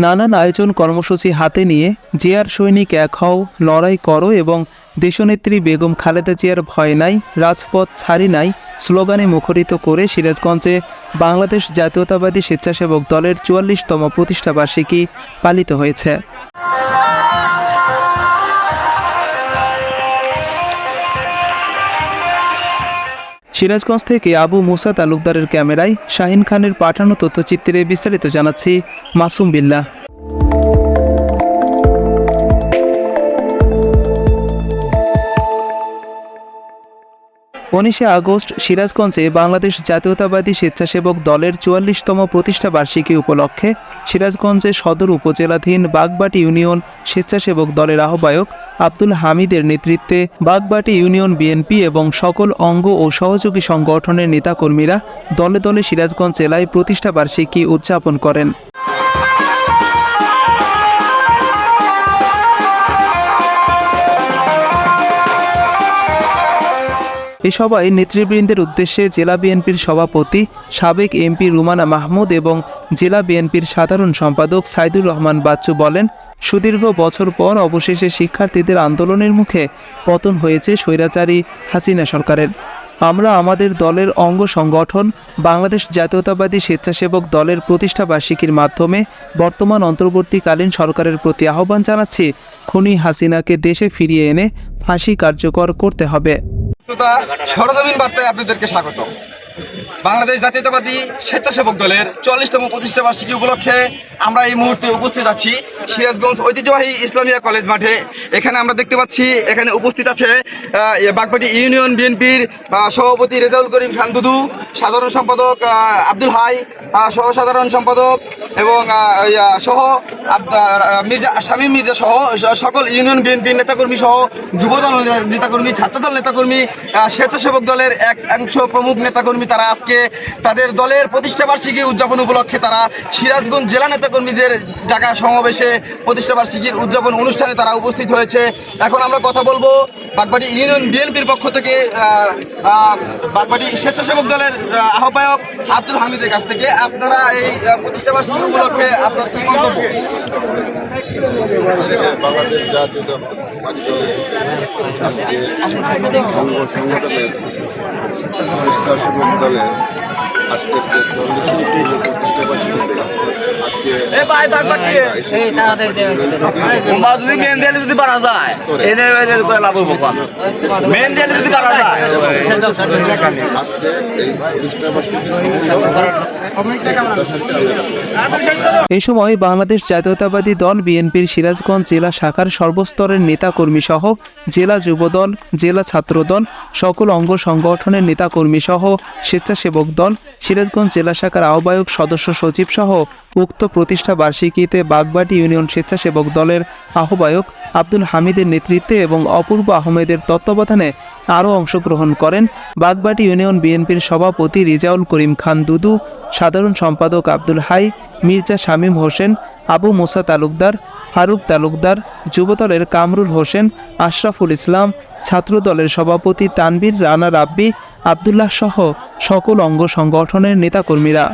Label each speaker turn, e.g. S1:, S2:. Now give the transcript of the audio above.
S1: নানান আয়োজন কর্মসূচি হাতে নিয়ে জিয়ার সৈনিক এক হও লড়াই করো এবং দেশনেত্রী বেগম খালেদা জিয়ার ভয় নাই রাজপথ ছাড়ি নাই স্লোগানে মুখরিত করে সিরাজগঞ্জে বাংলাদেশ জাতীয়তাবাদী স্বেচ্ছাসেবক দলের চুয়াল্লিশতম প্রতিষ্ঠাবার্ষিকী পালিত হয়েছে। সিরাজগঞ্জ থেকে আবু মুসা তালুকদারের ক্যামেরায় শাহিন খানের পাঠানো তথ্যচিত্রে বিস্তারিত জানাচ্ছি মাসুম বিল্লাহ। উনিশে আগস্ট সিরাজগঞ্জে বাংলাদেশ জাতীয়তাবাদী স্বেচ্ছাসেবক দলের চুয়াল্লিশতম প্রতিষ্ঠা বার্ষিকী উপলক্ষে সিরাজগঞ্জে সদর উপজেলাধীন বাগবাটি ইউনিয়ন স্বেচ্ছাসেবক দলের আহ্বায়ক আব্দুল হামিদের নেতৃত্বে বাগবাটি ইউনিয়ন বিএনপি এবং সকল অঙ্গ ও সহযোগী সংগঠনের নেতাকর্মীরা দলে দলে সিরাজগঞ্জ জেলায় প্রতিষ্ঠা বার্ষিকী উদযাপন করেন। এ সভায় নেতৃবৃন্দের উদ্দেশ্যে জেলা বিএনপির সভাপতি, সাবেক এমপি রুমানা মাহমুদ এবং জেলা বিএনপির সাধারণ সম্পাদক সাইদুর রহমান বাচ্চু বলেন, সুদীর্ঘ বছর পর অবশেষে শিক্ষার্থীদের আন্দোলনের মুখে পতন হয়েছে স্বৈরাচারী হাসিনা সরকারের। আমরা আমাদের দলের অঙ্গ সংগঠন, বাংলাদেশ জাতীয়তাবাদী স্বেচ্ছাসেবক দলের প্রতিষ্ঠা বার্ষিকীর মাধ্যমে বর্তমান অন্তর্বর্তীকালীন সরকারের প্রতি আহ্বান জানাচ্ছি, খুনি হাসিনাকে দেশে ফিরিয়ে এনে ফাঁসি কার্যকর করতে হবে।
S2: শ্রোতা সরজমিন বার্তায় আপনাদেরকে স্বাগত। বাংলাদেশ জাতীয়তাবাদী স্বেচ্ছাসেবক দলের চল্লিশতম প্রতিষ্ঠা বার্ষিকী উপলক্ষে আমরা এই মুহূর্তে উপস্থিত আছি সিরাজগঞ্জ ঐতিহ্যবাহী ইসলামিয়া কলেজ মাঠে। এখানে আমরা দেখতে পাচ্ছি এখানে উপস্থিত আছে বাগপাটি ইউনিয়ন বিএনপির সভাপতি রেজাউল করিম খান দুদু সাধারণ সম্পাদক আব্দুল হাই আহ, সহ সাধারণ সম্পাদক এবং সহ মির্জা শামীম মির্জা সহ সকল ইউনিয়ন বিএনপির নেতাকর্মী সহ যুবদল নেতাকর্মী ছাত্রদল নেতাকর্মী স্বেচ্ছাসেবক দলের এক অংশ প্রমুখ নেতাকর্মী তারা আজকে তাদের দলের প্রতিষ্ঠা বার্ষিকী উদযাপন উপলক্ষে তারা সিরাজগঞ্জ জেলা নেতাকর্মীদের ডাকা সমাবেশে প্রতিষ্ঠা বার্ষিকীর উদযাপন অনুষ্ঠানে তারা উপস্থিত হয়েছে। এখন আমরা কথা বলব বাগবাড়ি ইউনিয়ন বিএনপির পক্ষ থেকে বাগবাড়ি স্বেচ্ছাসেবক দলের আহ্বায়ক আব্দুল হামিদের কাছ থেকে। আপনারা এই আহ, প্রতিষ্ঠা বার্ষিকী উপলক্ষে আপনার কি মন্তব্য
S3: বাংলাদেশ জাতীয়তাবাদী দলের আজকের যে চল্লিশ
S4: তোমরা যদি মেন রেলে যদি বাড়া যায় এনে এনে করে লাভ হব মেন রেলে যদি বাড়া যায়।
S3: এই
S1: এ সময় বাংলাদেশ জাতীয়তাবাদী দল বিএনপির সিরাজগঞ্জ জেলা শাখার সর্বস্তরের নেতাকর্মী সহ জেলা যুবদল জেলা ছাত্রদল সকল অঙ্গ সংগঠনের নেতাকর্মী সহ স্বেচ্ছাসেবক দল সিরাজগঞ্জ জেলা শাখার আহ্বায়ক সদস্য সচিব সহ উক্ত প্রতিষ্ঠা বার্ষিকীতে বাগবাটি ইউনিয়ন স্বেচ্ছাসেবক দলের আহ্বায়ক আব্দুল হামিদের নেতৃত্বে এবং অপূর্ব আহমেদের তত্ত্বাবধানে আরও অংশগ্রহণ করেন বাগবাটি ইউনিয়ন বিএনপির সভাপতি রিজাউল করিম খান দুদু, সাধারণ সম্পাদক আব্দুল হাই, মির্জা শামীম হোসেন, আবু মুসা তালুকদার, ফারুক তালুকদার, যুবদলের কামরুল হোসেন, আশরাফুল ইসলাম, ছাত্রদলের সভাপতি তানবীর রানা রাব্বি, আবদুল্লাহ সহ সকল অঙ্গ সংগঠনের নেতাকর্মীরা।